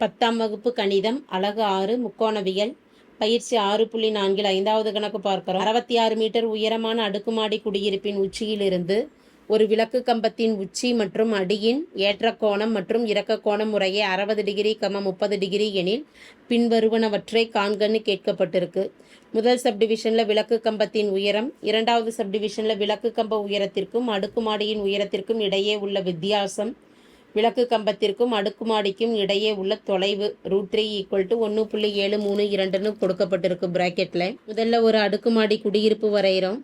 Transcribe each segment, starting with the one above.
பத்தாம் வகுப்பு கணிதம் அழகு ஆறு முக்கோணவியல் பயிற்சி ஆறு புள்ளி நான்கில் ஐந்தாவது கணக்கு பார்க்கிறோம். அறுபத்தி ஆறு மீட்டர் உயரமான அடுக்குமாடி குடியிருப்பின் உச்சியிலிருந்து ஒரு விளக்கு கம்பத்தின் உச்சி மற்றும் அடியின் ஏற்ற கோணம் மற்றும் இறக்க கோணம் முறையே அறுபது டிகிரி கம முப்பது டிகிரி எனில் பின்வருவனவற்றை காண்கன்னு கேட்கப்பட்டிருக்கு. முதல் சப்டிவிஷனில் விளக்கு கம்பத்தின் உயரம் இரண்டாவது சப்டிவிஷனில் விளக்கு கம்ப உயரத்திற்கும் அடுக்குமாடியின் உயரத்திற்கும் இடையே உள்ள வித்தியாசம் விளக்கு கம்பத்திற்கும் அடுக்குமாடிக்கும் இடையே உள்ள தொலைவு ரூட் த்ரீ ஈக்குவல் டு ஒன்று புள்ளி ஏழு மூணு இரண்டுன்னு கொடுக்கப்பட்டிருக்கு ப்ராக்கெட்டில் முதல்ல ஒரு அடுக்குமாடி குடியிருப்பு வரைகிறோம்.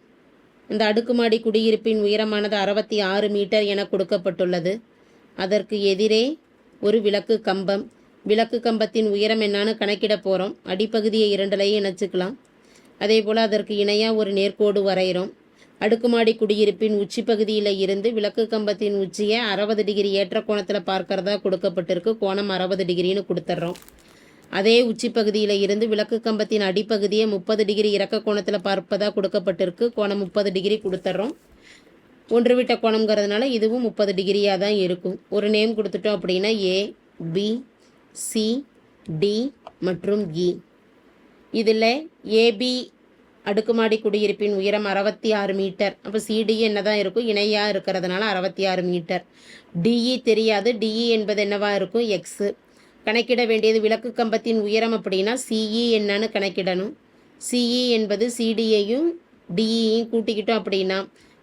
இந்த அடுக்குமாடி குடியிருப்பின் உயரமானது அறுபத்தி ஆறு மீட்டர் என கொடுக்கப்பட்டுள்ளது. அதற்கு எதிரே ஒரு விளக்கு கம்பம். விளக்கு கம்பத்தின் உயரம் என்னான்னு கணக்கிட போகிறோம் அடிப்பகுதியை இரண்டுலையும் இணைச்சிக்கலாம். அதே போல் அதற்கு இணையாக ஒரு நேர்கோடு வரைகிறோம். அடுக்குமாடி குடியிருப்பின் உச்சி பகுதியில் இருந்து விளக்கு கம்பத்தின் உச்சியை அறுபது டிகிரி ஏற்ற கோணத்தில் பார்க்கறதா கொடுக்கப்பட்டிருக்கு. கோணம் அறுபது டிகிரின்னு கொடுத்துட்றோம் அதே உச்சி பகுதியில் இருந்து விளக்கு கம்பத்தின் அடிப்பகுதியை முப்பது டிகிரி இறக்க கோணத்தில் பார்ப்பதாக கொடுக்கப்பட்டிருக்கு. கோணம் முப்பது டிகிரி கொடுத்துட்றோம் ஒன்று விட்ட கோணம்ங்கிறதுனால இதுவும் முப்பது டிகிரியாக தான் இருக்கும். ஒரு நேம் கொடுத்துட்டோம் அப்படின்னா ஏ பி சி டி மற்றும் e. இ இதில் ஏபி அடுக்குமாடி குடியிருப்பின் உயரம் அறுபத்தி ஆறு மீட்டர். அப்போ சிடி என்ன தான் இருக்கும்? இணையாக இருக்கிறதுனால அறுபத்தி ஆறு மீட்டர் டிஇ தெரியாது. டிஇ என்பது என்னவா இருக்கும்? எக்ஸு கணக்கிட வேண்டியது விளக்கு கம்பத்தின் உயரம் அப்படின்னா சிஇ என்னன்னு கணக்கிடணும். சிஇ என்பது சிடியையும் டிஇயும் கூட்டிக்கிட்டோம் அப்படின்னா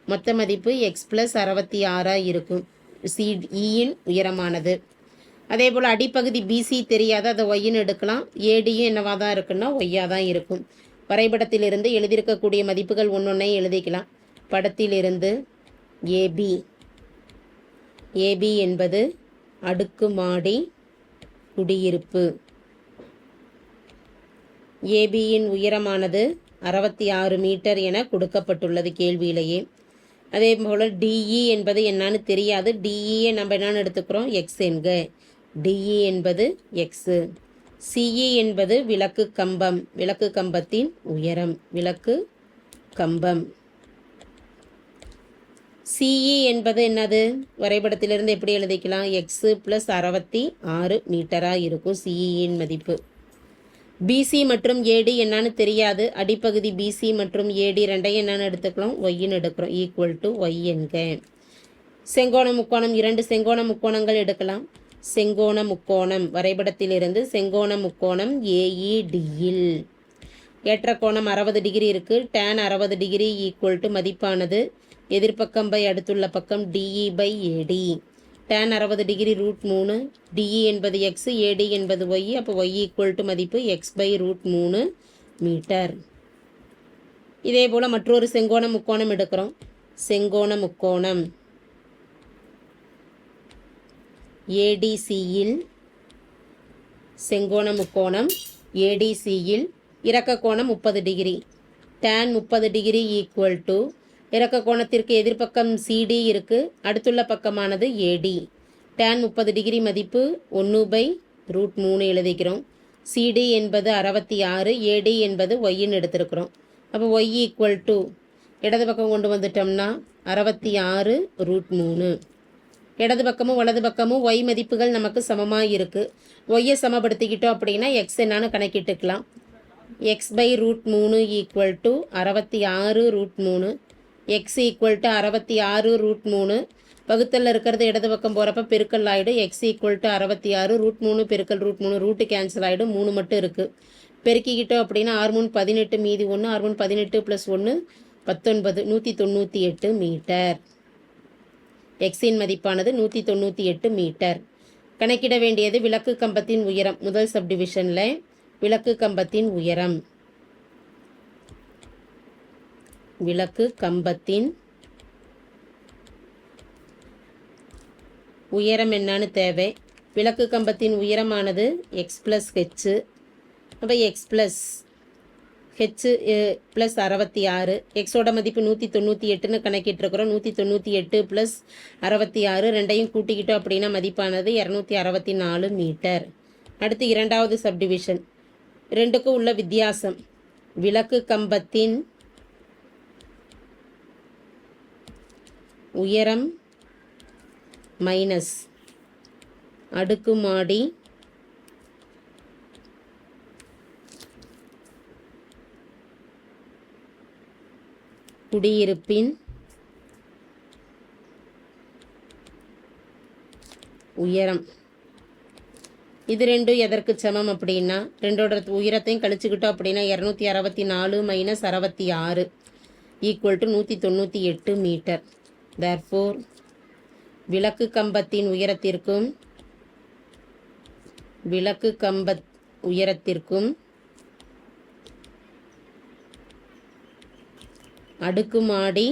மொத்த மதிப்பு எக்ஸ் ப்ளஸ் அறுபத்தி ஆறாக இருக்கும் சிஇயின் உயரமானது. அதே போல் அடிப்பகுதி பிசி தெரியாத. அதை ஒய்ன்னு எடுக்கலாம். ஏடியும் என்னவாக தான் இருக்குன்னா ஒய்யாக தான் இருக்கும். வரைபடத்திலிருந்து எழுதியிருக்கக்கூடிய மதிப்புகள் ஒன்றொன்னே எழுதிக்கலாம். படத்திலிருந்து ஏபி ஏபி என்பது அடுக்குமாடி குடியிருப்பு. ஏபியின் உயரமானது அறுபத்தி ஆறு மீட்டர் என கொடுக்கப்பட்டுள்ளது கேள்வியிலேயே. அதே போல் டிஇ என்பது என்னன்னு தெரியாது. டிஇயை நம்ம என்னன்னு எடுத்துக்கிறோம்? எக்ஸ் என்க. டிஇ என்பது எக்ஸு சிஇ என்பது விளக்கு கம்பம். விளக்கு கம்பத்தின் உயரம். விளக்கு கம்பம். சிஇ என்பது என்னது? வரைபடத்திலிருந்து எப்படி எழுதிக்கலாம்? எக்ஸு ப்ளஸ் அறுபத்தி ஆறு மீட்டராக இருக்கும் சிஇயின் மதிப்பு. பிசி மற்றும் ஏடி என்னன்னு தெரியாது. அடிப்பகுதி பிசி மற்றும் ஏடி ரெண்டையும் என்னென்னு எடுத்துக்கலாம்? ஒய்ன்னு எடுக்கிறோம். ஈக்குவல் டு ஒய் என்க. செங்கோண முக்கோணம். இரண்டு செங்கோண முக்கோணங்கள் எடுக்கலாம். செங்கோண முக்கோணம். வரைபடத்திலிருந்து செங்கோண முக்கோணம் ஏஇடியில் ஏற்ற கோணம் அறுபது டிகிரி இருக்குது டேன் அறுபது டிகிரி ஈக்குவல் டு மதிப்பானது. எதிர்ப்பக்கம் பை அடுத்துள்ள பக்கம் டிஇ பை ஏடி டேன் அறுபது டிகிரி ரூட் மூணு. டிஇ என்பது எக்ஸ் ஏடி என்பது ஒய் அப்போ ஒய் ஈக்குவல் டு மதிப்பு எக்ஸ் பை ரூட் மூணு மீட்டர் இதே போல் மற்றொரு செங்கோண முக்கோணம் எடுக்கிறோம். செங்கோண முக்கோணம். ஏடிசியில் செங்கோண முக்கோணம் ஏடிசியில் இறக்க கோணம் முப்பது டிகிரி. டேன் முப்பது டிகிரி ஈக்குவல் டு இறக்க கோணத்திற்கு எதிர்ப்பக்கம் சிடி இருக்குது அடுத்துள்ள பக்கமானது ஏடி. டேன் முப்பது டிகிரி மதிப்பு ஒன்று பை ரூட் மூணு எழுதிக்கிறோம் சிடி என்பது அறுபத்தி ஆறு ஏடி என்பது ஒய்ன்னு எடுத்திருக்கிறோம். அப்போ ஒய் ஈக்குவல் டு இடது பக்கம் கொண்டு வந்துட்டோம்னா அறுபத்தி ஆறு ரூட் மூணு. இடது பக்கமும் வலது பக்கமும் ஒய் மதிப்புகள் நமக்கு சமமாக இருக்குது ஒய்யை சமப்படுத்திக்கிட்டோம் அப்படின்னா எக்ஸ் என்னான்னு கணக்கிட்டுக்கலாம். எக்ஸ் பை ரூட் மூணு ஈக்குவல் டு அறுபத்தி ஆறு ரூட் மூணு எக்ஸ் ஈக்குவல் டு அறுபத்தி ஆறு ரூட் மூணு. வகுத்தலில் இருக்கிறது இடது பக்கம் போகிறப்ப பெருக்கல் ஆகிடும் எக்ஸ் ஈக்குவல் டு அறுபத்தி ஆறு ரூட் மூணு பெருக்கல் ரூட் மூணு ரூட்டு கேன்சல் ஆகிடும் மூணு மட்டும் இருக்குது பெருக்கிக்கிட்டோம் அப்படின்னா ஆறு மூணு பதினெட்டு மீதி ஒன்று ஆறு மூணு பதினெட்டு ப்ளஸ் ஒன்று பத்தொன்பது நூற்றி தொண்ணூற்றி எட்டு மீட்டர். எக்ஸின் மதிப்பானது நூற்றி தொண்ணூற்றி எட்டு மீட்டர். கணக்கிட வேண்டியது விளக்கு கம்பத்தின் உயரம். முதல் சப்டிவிஷனில் விளக்கு கம்பத்தின் உயரம். விளக்கு கம்பத்தின் உயரம் என்னன்னு தேவை. விளக்கு கம்பத்தின் உயரமானது எக்ஸ் ப்ளஸ் ஹெச்சு அப்போ எக்ஸ் ப்ளஸ் ஹெச்சு ப்ளஸ் அறுபத்தி ஆறு எக்ஸோட மதிப்பு நூற்றி தொண்ணூற்றி எட்டுன்னு கணக்கிட்டுருக்குறோம். நூற்றி தொண்ணூற்றி எட்டு ப்ளஸ் அறுபத்தி ஆறு ரெண்டையும் கூட்டிக்கிட்டோம் அப்படின்னா மதிப்பானது இரநூத்தி அறுபத்தி நாலு மீட்டர் அடுத்து இரண்டாவது சப்டிவிஷன் ரெண்டுக்கும் உள்ள வித்தியாசம். விளக்கு கம்பத்தின் உயரம் மைனஸ் அடுக்குமாடி குடியிருப்பின் உயரம். இது ரெண்டும் எதற்கு சமம் அப்படின்னா ரெண்டோட உயரத்தையும் கழிச்சுக்கிட்டோம் அப்படின்னா இரநூத்தி அறுபத்தி நாலு மைனஸ் அறுபத்தி ஆறு ஈக்குவல் டு நூற்றி தொண்ணூற்றி எட்டு மீட்டர் தேர்ஃபோர் விளக்கு கம்பத்தின் உயரத்திற்கும் விளக்கு கம்ப உயரத்திற்கும் அடுக்குமாடி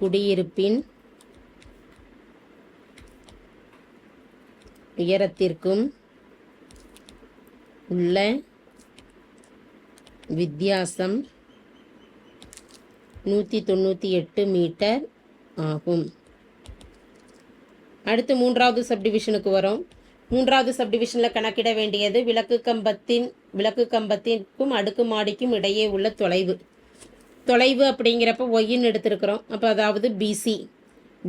குடியிருப்பின் உயரத்திற்கும் உள்ள வித்தியாசம் நூற்றி தொண்ணூற்றி எட்டு மீட்டர் ஆகும். அடுத்து மூன்றாவது சப்டிவிஷனுக்கு வரோம். மூன்றாவது சப்டிவிஷனில் கணக்கிட வேண்டியது விளக்கு கம்பத்தின் விளக்கு கம்பத்திற்கும் அடுக்குமாடிக்கும் இடையே உள்ள தொலைவு. தொலைவு அப்படிங்கிறப்ப ஒய்ன்னு எடுத்திருக்கிறோம். அப்போ அதாவது பிசி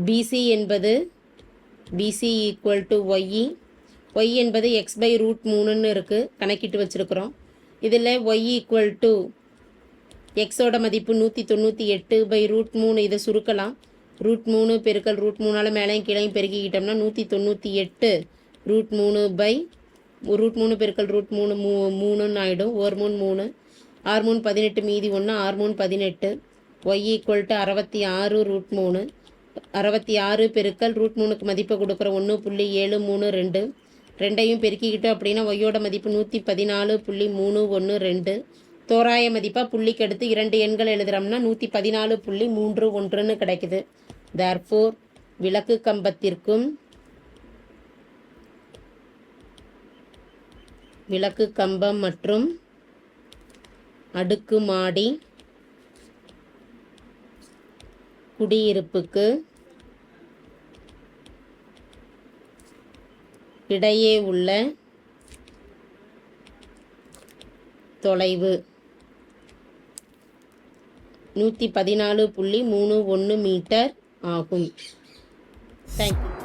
பிசி என்பது BC equal to Y E Y என்பது எக்ஸ் பை ரூட் மூணுன்னு இருக்குது கணக்கிட்டு வச்சுருக்குறோம். இதில் ஒய் ஈக்குவல் டு எக்ஸோட மதிப்பு நூற்றி தொண்ணூற்றி எட்டு பை ரூட் மூணு. இதை சுருக்கலாம். ரூட் மூணு பெருக்கல் ரூட் மூணால் மேலேயும் கீழையும் பெருக்கிக்கிட்டோம்னா நூற்றி தொண்ணூற்றி எட்டு ரூட் மூணு பை ரூட் மூணு பெருக்கல் ரூட் மூணு மூ மூணுன்னு ஆகிடும் ஒரு மூணு மூணு. ஆறு மூணு பதினெட்டு மீதி ஒன்று ஆறு மூணு பதினெட்டு. ஒய் ஈக்குவல் டு அறுபத்தி ஆறு ரூட் மூணு. அறுபத்தி ஆறு பெருக்கல் ரூட் மூணுக்கு மதிப்பை கொடுக்குற ஒன்று புள்ளி ஏழு மூணு ரெண்டு. ரெண்டையும் பெருக்கிக்கிட்டோம் அப்படின்னா ஒய்யோட மதிப்பு நூற்றி பதினாலு புள்ளி மூணு ஒன்று ரெண்டு. தோராய மதிப்பாக புள்ளிக்கு அடுத்து இரண்டு எண்கள் எழுதுகிறோம்னா நூற்றி பதினாலு புள்ளி மூன்று ஒன்றுன்னு கிடைக்குது. தேர்ஃபோர் விளக்கு கம்பத்திற்கும் விளக்கு கம்பம் மற்றும் அடுக்குமாடி குடியிருப்புக்கு இடையே உள்ள தொலைவு நூற்றி பதினாலு புள்ளி மூணு ஒன்று மீட்டர் ஆகும். தேங்க்யூ